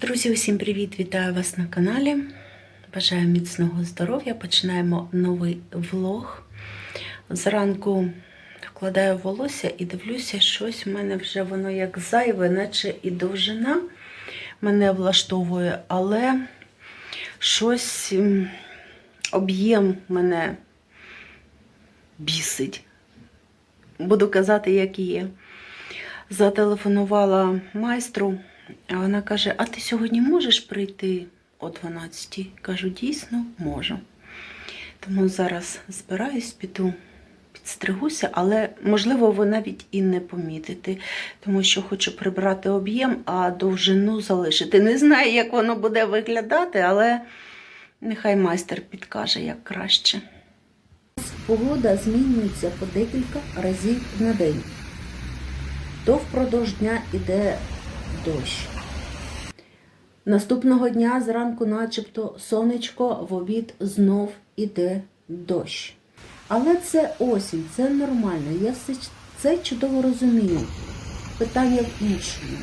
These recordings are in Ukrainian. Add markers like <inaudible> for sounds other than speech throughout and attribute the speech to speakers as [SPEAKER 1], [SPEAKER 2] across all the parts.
[SPEAKER 1] Друзі, усім привіт! Вітаю вас на каналі. Бажаю міцного здоров'я. Починаємо новий влог. Зранку вкладаю волосся і дивлюся, щось в мене вже воно як зайве, наче і довжина мене влаштовує, але щось об'єм мене бісить. Буду казати, як є. Зателефонувала майстру. А вона каже: А ти сьогодні можеш прийти о 12 Кажу, дійсно можу. Тому зараз збираюсь, піду, підстригуся, але можливо, ви навіть і не помітите, тому що хочу прибрати об'єм, а довжину залишити. Не знаю, як воно буде виглядати, але нехай майстер підкаже, як краще.
[SPEAKER 2] Погода змінюється по декілька разів на день. То впродовж дня іде дощ. Наступного дня зранку, начебто, сонечко, в обід знов іде дощ. Але це осінь, це нормально. Я все це чудово розумію. Питання в іншому.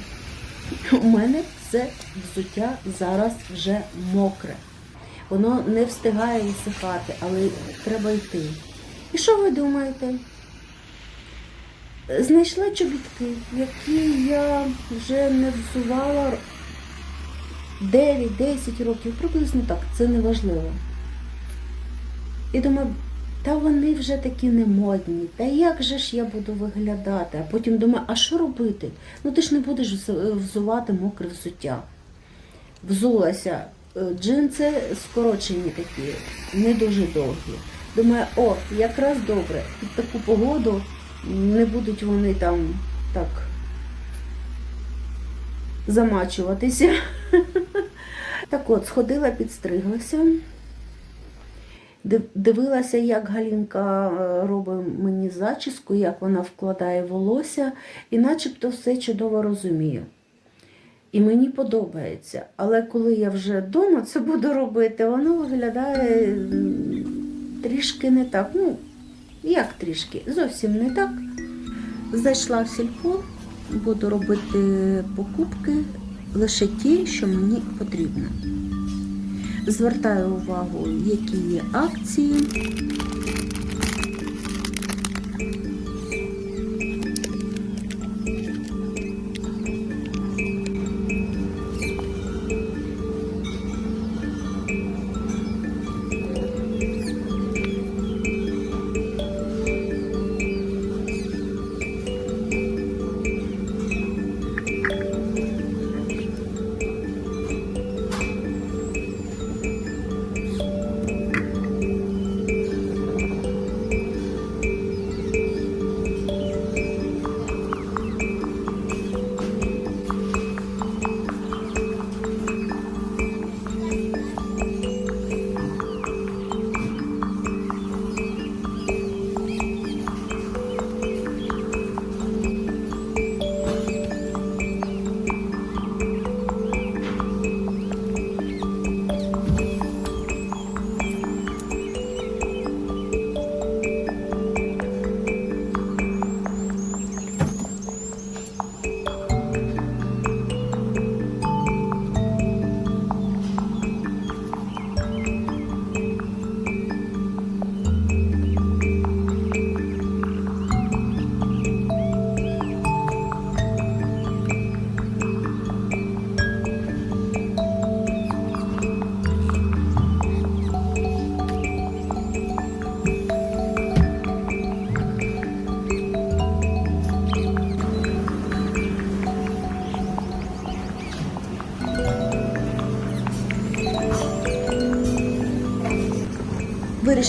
[SPEAKER 2] У мене все взуття зараз вже мокре. Воно не встигає висихати, але треба йти. І що ви думаєте? Знайшла чобітки, які я вже не взувала 9-10 років, приблизно так, це не важливо. І думаю, та вони вже такі не модні, та як же ж я буду виглядати? А потім думаю, а що робити? Ну ти ж не будеш взувати мокре взуття. Взулася е, джинси скорочені такі, не дуже довгі. Думаю, о, якраз добре, під таку погоду не будуть вони там так замачуватися. <laughs> Так от, сходила, підстриглася, дивилася, як Галінка е, робить мені зачіску, як вона вкладає волосся, і начебто все чудово розумію. І мені подобається. Але коли я вже вдома це буду робити, воно виглядає трішки не так. Ну, як трішки? Зовсім не так. Зайшла в сільпо, буду робити покупки лише ті, що мені потрібно. Звертаю увагу, які є акції.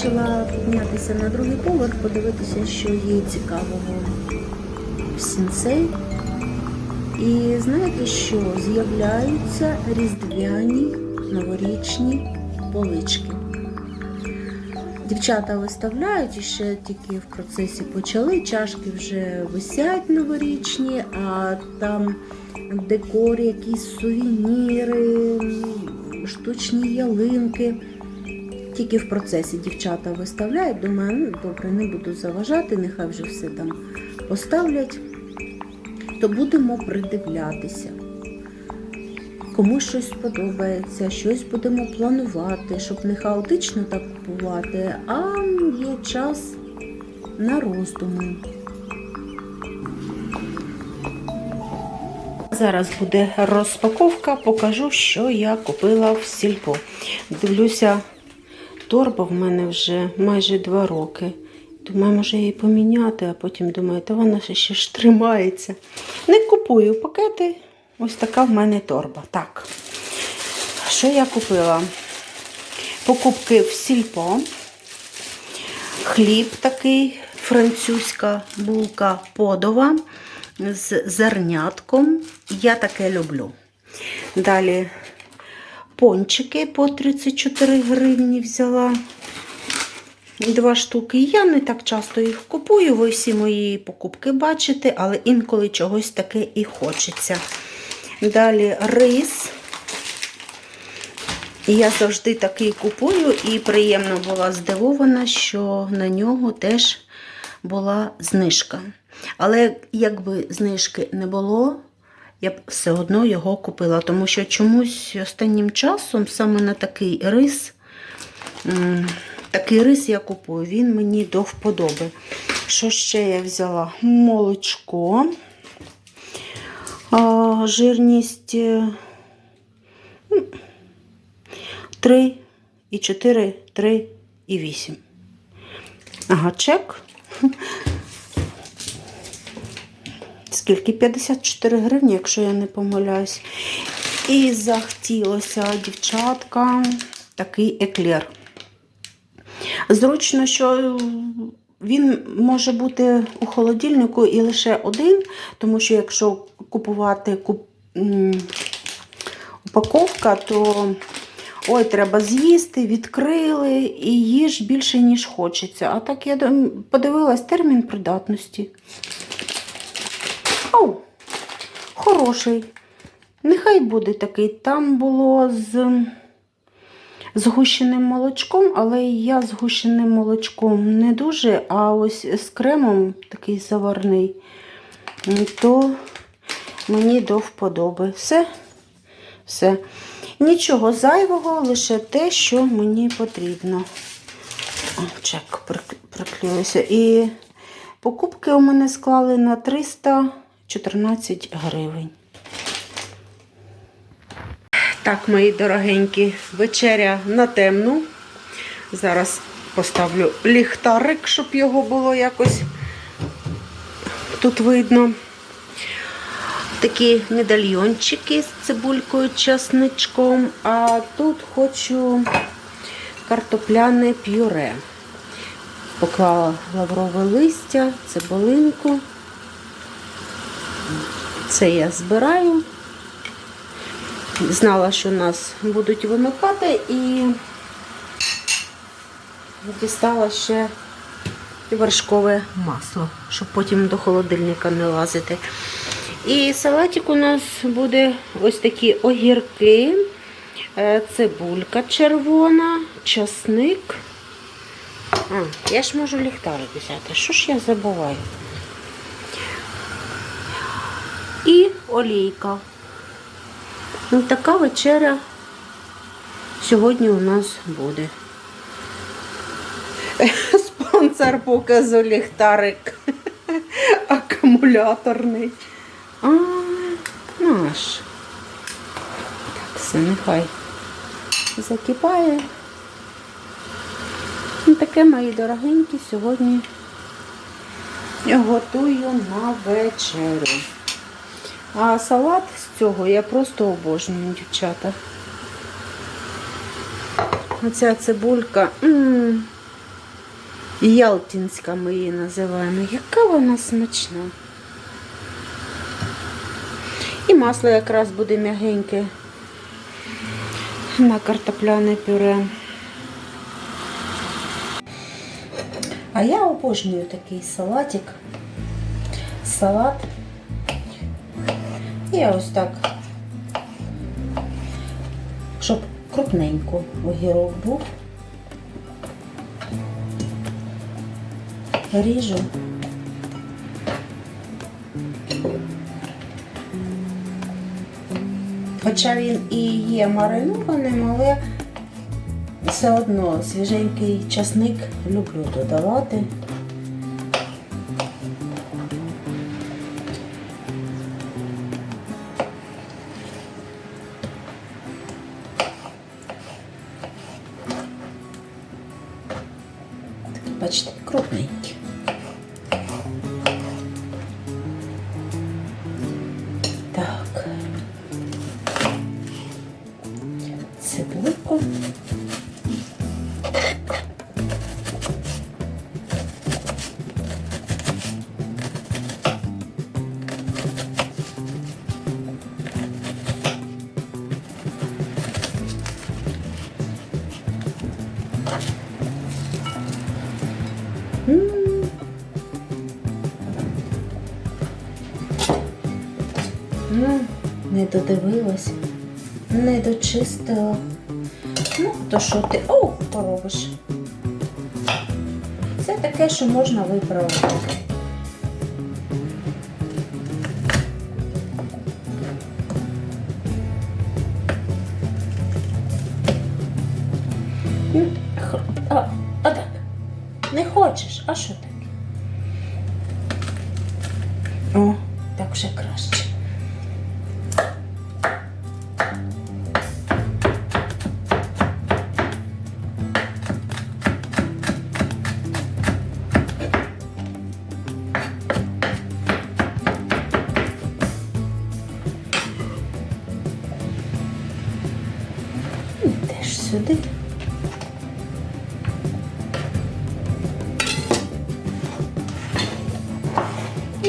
[SPEAKER 2] Вирішила піднятися на другий поверх, подивитися, що є цікавого в сінцей. І знаєте що? З'являються різдвяні новорічні полички. Дівчата виставляють і ще тільки в процесі почали. Чашки вже висять новорічні, а там декор, якісь сувеніри, штучні ялинки. Тільки в процесі дівчата виставляють, думаю, ну добре, не буду заважати, нехай вже все там поставлять, то будемо придивлятися. комусь щось сподобається, щось будемо планувати, щоб не хаотично так купувати, а є час на роздуми.
[SPEAKER 1] Зараз буде розпаковка, покажу, що я купила в сільпо. Дивлюся, торба в мене вже майже два роки. Думаю, може її поміняти, а потім думаю, та вона ще ж тримається. Не купую пакети. Ось така в мене торба. Так, що я купила? Покупки в сільпо. Хліб такий, французька булка подова з зернятком. Я таке люблю. Далі пончики по 34 гривні взяла. Два штуки. Я не так часто їх купую, ви всі мої покупки бачите, але інколи чогось таке і хочеться. Далі рис. Я завжди такий купую і приємно була здивована, що на нього теж була знижка. Але якби знижки не було, я б все одно його купила, тому що чомусь останнім часом саме на такий рис, такий рис я купую, він мені до вподоби. Що ще я взяла? Молочко. Жирність е, 3 і 4, 3 і 8. Ага, чек. Скільки? 54 гривні, якщо я не помиляюсь. І захотілося дівчатка такий еклер. Зручно, що він може бути у холодильнику і лише один, тому що якщо купувати куп... упаковка, то ой, треба з'їсти, відкрили і їж більше, ніж хочеться. А так я подивилась термін придатності. Ау, хороший. Нехай буде такий. Там було з згущеним молочком, але я згущеним молочком не дуже, а ось з кремом такий заварний, то мені до вподоби. Все, все. Нічого зайвого, лише те, що мені потрібно. О, чек прик- І покупки у мене склали на 314 гривень. Так, мої дорогенькі, вечеря на темну. Зараз поставлю ліхтарик, щоб його було якось тут видно. Такі медальйончики з цибулькою, часничком. А тут хочу картопляне пюре. Поклала лаврове листя, цибулинку. Це я збираю. Знала, що нас будуть вимикати і дістала ще вершкове масло, щоб потім до холодильника не лазити. І салатик у нас буде ось такі огірки, е, цибулька червона, часник. А, я ж можу ліхтарик взяти. Що ж я забуваю? І олійка. Ну, така вечеря сьогодні у нас буде. <laughs> Спонсор показу ліхтарик <laughs> акумуляторний. А, наш. Так, все, нехай закипає. Ну, таке, мої дорогенькі, сьогодні я готую на вечерю. А салат з цього я просто обожнюю, дівчата. Оця цибулька. м Ялтинська ми її називаємо. Яка вона смачна. І масло якраз буде м'ягеньке на картопляне пюре. А я обожнюю такий салатик. Салат. Я ось так, щоб крупненько огірок був. Ріжу.
[SPEAKER 2] Хоча він і є маринованим, але все одно свіженький часник люблю додавати. Бачите, крупненькі. Додивилась, не дочистила. Ну, то що ти? О, поробиш. Це таке, що можна виправити. Не хочеш, а що таке?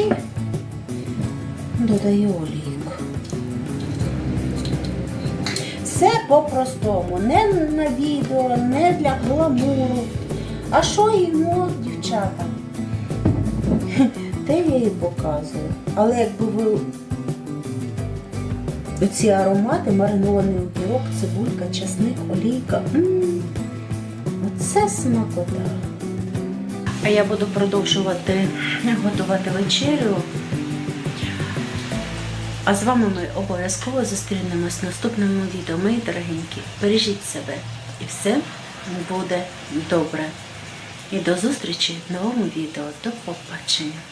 [SPEAKER 2] І додаю олійку. Все по-простому, не на відео, не для гламуру. А що їмо, дівчата? Те я і показую. Але якби ви оці аромати, маринований огірок, цибулька, часник, олійка. М, Оце смакота. А я буду продовжувати готувати вечерю. А з вами ми обов'язково зустрінемось в наступному відео. Мої дорогенькі, бережіть себе і все буде добре. І до зустрічі в новому відео. До побачення.